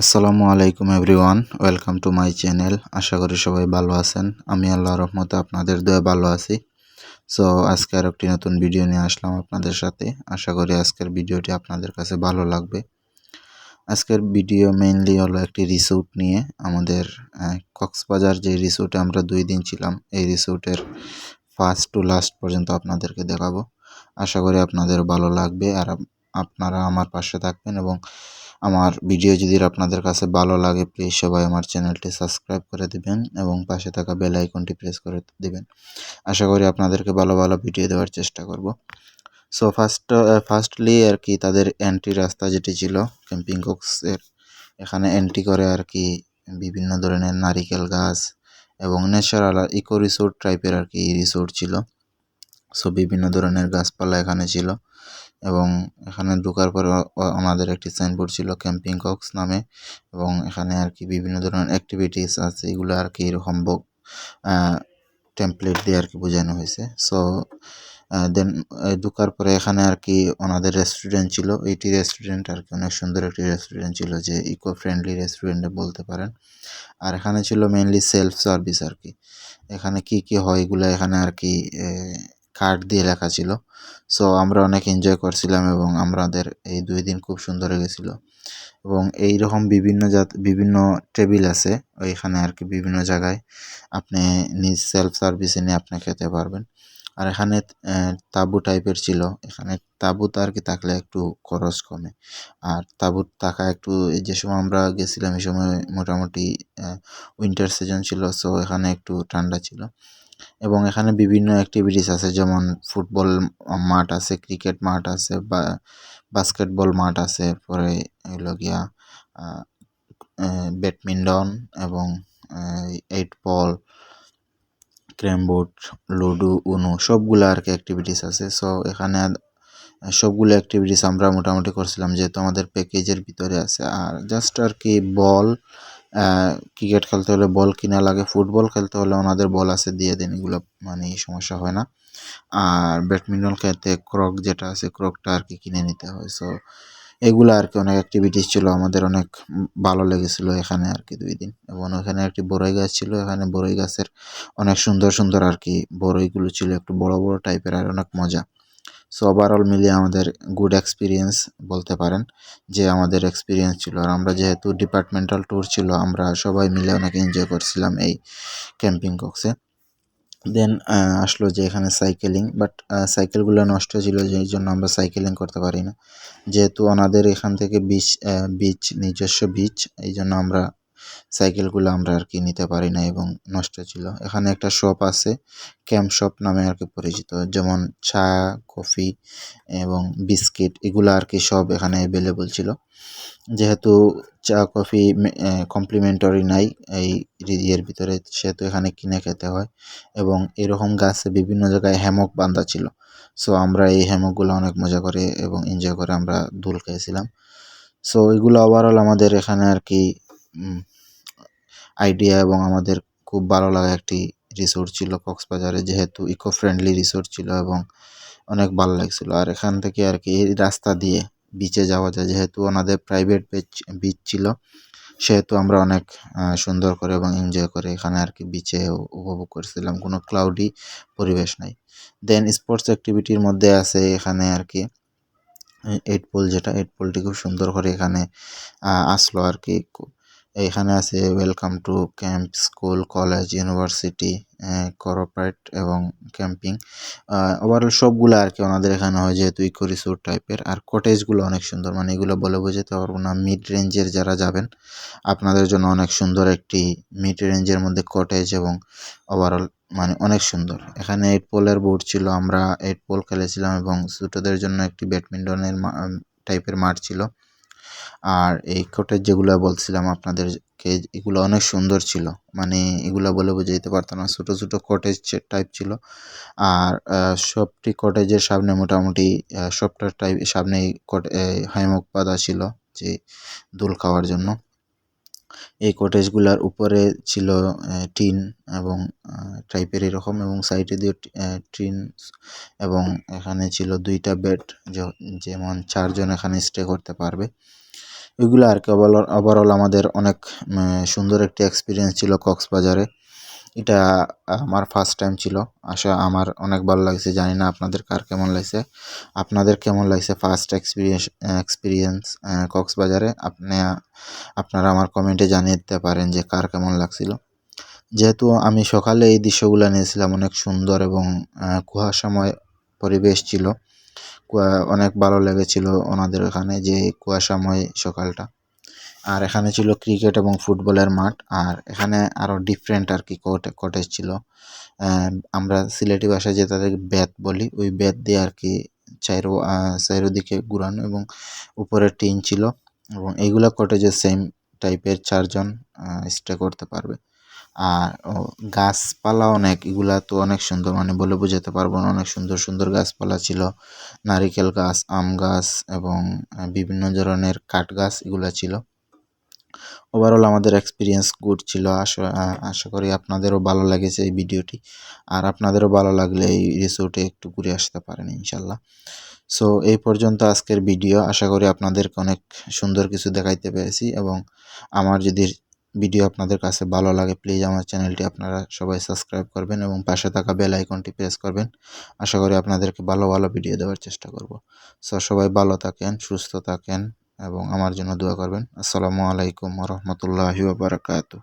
আসসালামু আলাইকুম everyone, welcome to my channel. আশা করি সবাই ভালো আছেন। আমি আল্লাহ রহমতে আপনাদের দয়ে ভালো আছি। সো আজকে আর একটি নতুন ভিডিও নিয়ে আসলাম আপনাদের সাথে। আশা করি আজকের ভিডিওটি আপনাদের কাছে ভালো লাগবে। আজকের ভিডিও মেইনলি হলো একটি রিসোর্ট নিয়ে। আমাদের কক্সবাজার যে রিসোর্টে আমরা দুই দিন ছিলাম, এই রিসোর্টের ফার্স্ট টু লাস্ট পর্যন্ত আপনাদেরকে দেখাবো। আশা করি আপনাদের ভালো লাগবে। আর আপনারা আমার পাশে থাকবেন এবং আমার ভিডিও যদি আপনাদের কাছে ভালো লাগে প্লিজ সবাই আমার চ্যানেলটি সাবস্ক্রাইব করে দিবেন এবং পাশে থাকা বেল আইকনটি প্রেস করে দিবেন। আশা করি আপনাদেরকে ভালো ভালো ভিডিও দেওয়ার চেষ্টা করব। সো ফার্স্ট ফার্স্টলি আর কি তাদের এন্ট্রি রাস্তা যেটি ছিল ক্যাম্পিং কক্সের এখানে এন্ট্রি করে আর কি বিভিন্ন ধরনের নারিকেল গাছ এবং ন্যাচারাল ইকো রিসোর্ট টাইপের আর কি রিসোর্ট ছিল। সো বিভিন্ন ধরনের গাছপালা এখানে ছিল। এবং এখানে ঢোকার পরে আমাদের একটি সাইনবোর্ড ছিল ক্যাম্পিং কক্স নামে এবং এখানে আর কি বিভিন্ন ধরনের অ্যাক্টিভিটিস আছে, এগুলো আর কি এরকম টেমপ্লেট দিয়ে আর কি বোঝানো হয়েছে। সো দেন ঢোকার পরে এখানে আর কি ওনাদের রেস্টুরেন্ট ছিল এইটি রেস্টুরেন্ট আর কি, অনেক সুন্দর একটি রেস্টুরেন্ট ছিল যে ইকো ফ্রেন্ডলি রেস্টুরেন্টে বলতে পারেন। আর এখানে ছিল মেনলি সেলফ সার্ভিস আর কি। এখানে কি কি হয় এগুলো এখানে আর কি কার্ড দিয়ে লেখা ছিল। সো আমরা অনেক এনজয় করছিলাম এবং আমাদের এই দুই দিন খুব সুন্দর গেছিল এবং এই রকম বিভিন্ন জাত, বিভিন্ন টেবিল আছে। ওইখানে আর কি বিভিন্ন জায়গায় আপনি নিজ সেলফ সার্ভিসে নিয়ে আপনি খেতে পারবেন। আর এখানে তাঁবু টাইপের ছিল। এখানে তাঁবুতে আর কি থাকলে একটু খরচ কমে। আর তাঁবুত থাকা একটু যে সময় আমরা গেছিলাম এই সময় মোটামুটি উইন্টার সিজন ছিল সো এখানে একটু ঠান্ডা ছিল। এবং এখানে বিভিন্ন অ্যাক্টিভিটিস আছে, যেমন ফুটবল মাঠ আছে ক্রিকেট মাঠ আছে, বা বাস্কেটবল মাঠ আছে, পরে এগুলো গিয়া ব্যাডমিন্টন এবং eight ball carrom board ludo, uno, সবগুলো আর কি অ্যাক্টিভিটিস আছে। সো এখানে সবগুলো অ্যাক্টিভিটিস আমরা মোটামুটি করছিলাম যেহেতু আমাদের প্যাকেজের ভিতরে আছে। আর জাস্ট আর কি বল ক্রিকেট খেলতে হলে বল কিনা লাগে ফুটবল খেলতে হলে ওনাদের বল আছে, দিয়ে দেন এগুলো মানে সমস্যা হয় না। আর ব্যাডমিন্টন খেলতে ক্রক যেটা আছে ক্রকটা আর কি কিনে নিতে হয়। সো এগুলো আর কি অনেক অ্যাক্টিভিটিস ছিল। আমাদের অনেক ভালো লেগেছিল এখানে আর কি দুই দিন। এবং ওখানে একটি বড়ই গাছ ছিল। এখানে বড়ই গাছের অনেক সুন্দর সুন্দর আর কি বড়ইগুলো ছিল। একটু বড় বড় টাইপের আর অনেক মজা। সো ওভারঅল মিলিয়ে আমাদের গুড এক্সপিরিয়েন্স বলতে পারেন যে আমাদের এক্সপিরিয়েন্স ছিল। আর আমরা যেহেতু ডিপার্টমেন্টাল ট্যুর ছিল, আমরা সবাই মিলে অনেক এনজয় করছিলাম এই ক্যাম্পিং কক্সে দেন আসলো যে এখানে সাইকেলিং বাট সাইকেলগুলো নষ্ট ছিল, যেই জন্য আমরা সাইকেলিং করতে পারি না। যেহেতু ওনাদের এখান থেকে বিচ বিচ নিজস্ব বিচ এই জন্য আমরা সাইকেলগুলো আমরা আর কি নিতে পারি না এবং নষ্ট ছিল। এখানে একটা শপ আছে ক্যাম্প শপ নামে আর কি পরিচিত। যেমন চা, কফি এবং বিস্কিট এগুলো আর কি সব এখানে অ্যাভেলেবল ছিল। যেহেতু চা, কফি কমপ্লিমেন্টারি নাই এই ইয়ের ভিতরে, সেহেতু এখানে কিনে খেতে হয় এবং এরকম গাছে বিভিন্ন জায়গায় হ্যামক বান্ধা ছিল। সো আমরা এই হ্যামকগুলো অনেক মজা করে এবং এনজয় করে আমরা দুল খেয়েছিলাম সো এগুলো ওভারঅল আমাদের এখানে আর কি আইডিয়া এবং আমাদের খুব ভালো লাগা একটি রিসোর্ট ছিল কক্সবাজারে, যেহেতু ইকো ফ্রেন্ডলি রিসোর্ট ছিল এবং অনেক ভালো লাগছিল। আর এখান থেকে আর কি এই রাস্তা দিয়ে বিচে যাওয়া যায়, যেহেতু ওনাদের প্রাইভেট বিচ বিচ ছিল, সেহেতু আমরা অনেক সুন্দর করে এবং এনজয় করে এখানে আর কি বিচে উপভোগ করছিলাম। কোনো ক্লাউডি পরিবেশ নাই। দেন স্পোর্টস অ্যাক্টিভিটির মধ্যে আছে এখানে আর কি এইট পোল যেটা এইট পোলটি খুব সুন্দর করে এখানে আসলো আর কি। এখানে আছে welcome to camp school college university corporate এবং ক্যাম্পিং ওভারঅল সবগুলো আর কি ওনাদের এখানে হয় যেহেতু ইকো রিসোর্ট টাইপের আর কটেজগুলো অনেক সুন্দর মানে এগুলো বলে বোঝাতে পারব না। মিড রেঞ্জের যারা যাবেন, আপনাদের জন্য অনেক সুন্দর একটি মিড রেঞ্জের মধ্যে কটেজ এবং ওভারঅল মানে অনেক সুন্দর। এখানে এইট পোলের বোর্ড ছিল, আমরা এইট পোল খেলেছিলাম এবং ছোটোদের জন্য একটি ব্যাডমিন্টনের টাইপের মাঠ ছিল। আর এই কোটের যেগুলো বলছিলাম আপনাদেরকে, এগুলো অনেক সুন্দর ছিল। মানে এগুলো বলে বোঝাইতে পারতাম না, ছোটো ছোটো কটেজ টাইপ ছিল। আর সবটি কটেজের সামনে মোটামুটি সবটার টাইপ সামনেই হাইমক বাঁধা ছিল যে দোল খাওয়ার জন্য। এই কটেজগুলার উপরে ছিল টিন এবং টাইপের এরকম এবং সাইডে দিয়ে টিন এবং এখানে ছিল দুইটা বেড যেমন চারজন এখানে স্টে করতে পারবে। ওইগুলো আর কি ওভারঅল আমাদের অনেক সুন্দর একটি এক্সপিরিয়েন্স ছিল কক্সবাজারে। এটা আমার ফার্স্ট টাইম ছিল। আশা আমার অনেক ভালো লাগছে। জানি না আপনাদের কার কেমন লাগছে। আপনাদের কেমন লাগছে ফার্স্ট এক্সপিরিয়েন্স এক্সপিরিয়েন্স কক্সবাজারে? আপনি, আপনারা আমার কমেন্টে জানিয়ে দিতে পারেন যে কার কেমন লাগছিল। যেহেতু আমি সকালে এই দৃশ্যগুলো নিয়েছিলাম, অনেক সুন্দর এবং কুয়াশাময় পরিবেশ ছিল। অনেক ভালো লেগেছিল ওনাদের ওখানে যে কুয়াশাময় সকালটা। আর এখানে ছিল ক্রিকেট এবং ফুটবলের মাঠ, আর এখানে আরও ডিফারেন্ট আর কি কটেজ ছিল। আমরা সিলেটি ভাষায় যে তাদের বেত বলি, ওই বেত দিয়ে আর কি চাইরো চাইরোদিকে ঘুরানো এবং উপরে টিন ছিল। এবং এইগুলা কটেজে সেম টাইপের চারজন স্টে করতে পারবে। আর ও, গাছপালা অনেক এগুলা তো অনেক সুন্দর মানে বলে বোঝাতে পারব না অনেক সুন্দর সুন্দর গাছপালা ছিল। নারিকেল গাছ আম গাছ এবং বিভিন্ন ধরনের কাঠ গাছ এগুলা ছিল। ওভারঅল আমাদের এক্সপিরিয়েন্স গুড ছিল আশা আশা করি আপনাদেরও ভালো লেগেছে এই ভিডিওটি। আর আপনাদেরও ভালো লাগলে এই রিসোর্টে একটু ঘুরে আসতে পারেন ইনশাল্লাহ। সো এই পর্যন্ত আজকের ভিডিও আশা করি আপনাদেরকে অনেক সুন্দর কিছু দেখাইতে পেরেছি এবং আমার যদি ভিডিও আপনাদের কাছে ভালো লাগে প্লিজ আমার চ্যানেলটি আপনারা সবাই সাবস্ক্রাইব করবেন এবং পাশে থাকা বেল আইকনটি প্রেস করবেন। আশা করি আপনাদেরকে ভালো ভালো ভিডিও দেওয়ার চেষ্টা করব। সো সবাই ভালো থাকেন, সুস্থ থাকেন এবং আমার জন্য দোয়া করবেন। আসসালামু আলাইকুম রহমতুল্লাহি বারাকাতু